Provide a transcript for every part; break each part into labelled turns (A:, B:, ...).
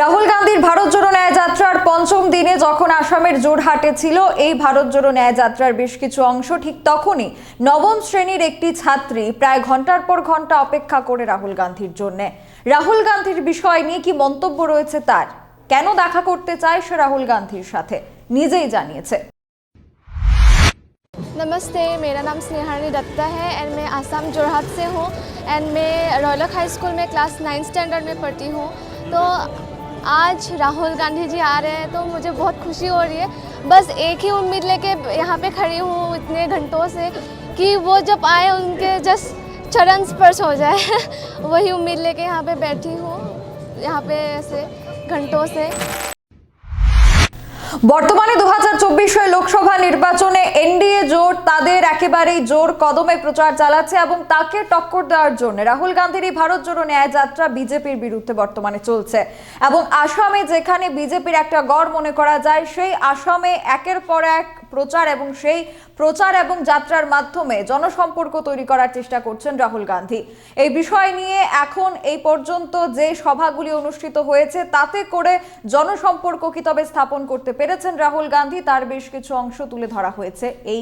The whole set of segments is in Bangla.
A: রাহুল গান্ধীর ভারত জোড়ো ন্যায় যাত্রার পঞ্চম দিনে যখন আসামের জোরহাটে ছিল এই ভারত জোড়ো ন্যায় যাত্রার বেশ কিছু অংশ ঠিক তখনই নবম শ্রেণীর একটি ছাত্রী প্রায় ঘন্টার পর ঘন্টা অপেক্ষা করে রাহুল গান্ধীর জন্য রাহুল গান্ধীর বিষয় নিয়ে কি মন্তব্য রয়েছে তার কেন দেখা করতে চায় সে রাহুল গান্ধীর সাথে নিজেই জানিয়েছে
B: नमस्ते मेरा नाम स्नेहानी दत्ता है एंड मैं आसाम जोरहाट से हूँ एंड मैं रौलक हाई स्कूल में क्लास नाइन्थ स्टैंडर्ड में पढ़ती हूँ तो आज राहुल गांधी जी आ रहे हैं तो मुझे बहुत खुशी हो रही है। बस एक ही उम्मीद लेके यहाँ पे खड़ी हूँ इतने घंटों से कि वो जब आए उनके जस्ट चरण स्पर्श हो जाए। वही उम्मीद लेके यहाँ पे बैठी हूँ। यहाँ पे ऐसे घंटों से।
A: বর্তমানে দু হাজার চব্বিশে লোকসভা নির্বাচনে এনডিএ জোট তাদের একেবারেই জোর কদমে প্রচার চালাচ্ছে এবং তাকে টক্কর দেওয়ার জন্য রাহুল গান্ধীর এই ভারত জোড়ো ন্যায় যাত্রা বিজেপির বিরুদ্ধে বর্তমানে চলছে। এবং আসামে যেখানে বিজেপির একটা গড় মনে করা যায়, সেই আসামে একের পর এক প্রচার এবং সেই প্রচার এবং যাত্রার মাধ্যমে জনসম্পর্ক তৈরি করার চেষ্টা করছেন রাহুল গান্ধী। এই বিষয় নিয়ে এখন এই পর্যন্ত যে সভাগুলি অনুষ্ঠিত হয়েছে, তাতে করে জনসম্পর্ক কি তবে স্থাপন করতে পেরেছেন রাহুল গান্ধী, তার বেশ কিছু অংশ তুলে ধরা হয়েছে এই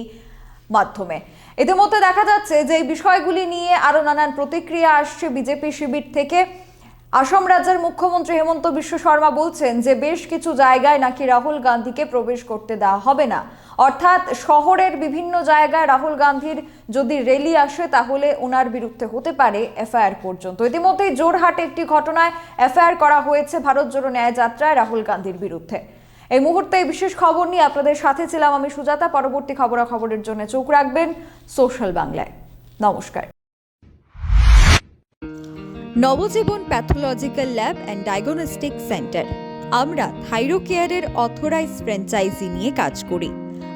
A: মাধ্যমে। ইতিমধ্যে দেখা যাচ্ছে যে এই বিষয়গুলি নিয়ে আরও নানান প্রতিক্রিয়া আসছে বিজেপি শিবির থেকে। আসাম রাজ্যের মুখ্যমন্ত্রী হেমন্ত বিশ্ব শর্মা বলছেন যে বেশ কিছু জায়গায় নাকি রাহুল গান্ধীকে প্রবেশ করতে দেওয়া হবে না। অর্থাৎ শহরের বিভিন্ন জায়গায় রাহুল গান্ধীর যদি রেলি আসে, তাহলে ওনার বিরুদ্ধে হতে পারে এফআইআর পর্যন্ত। ইতিমধ্যেই জোরহাটে একটি ঘটনায় এফআইআর করা হয়েছে ভারত জোড়ো ন্যায় যাত্রায় রাহুল গান্ধীর বিরুদ্ধে। এই মুহূর্তে এই বিশেষ খবর নিয়ে আপনাদের সাথে ছিলাম আমি সুজাতা। পরবর্তী খবরাখবরের জন্য চোখ রাখবেন সোশ্যাল বাংলায়। নমস্কার। Nabajiban pathological lab and diagnostic centre. আমরা থাইরোকেয়ারের অথরাইজ ফ্র্যাঞ্চাইজি নিয়ে কাজ করি।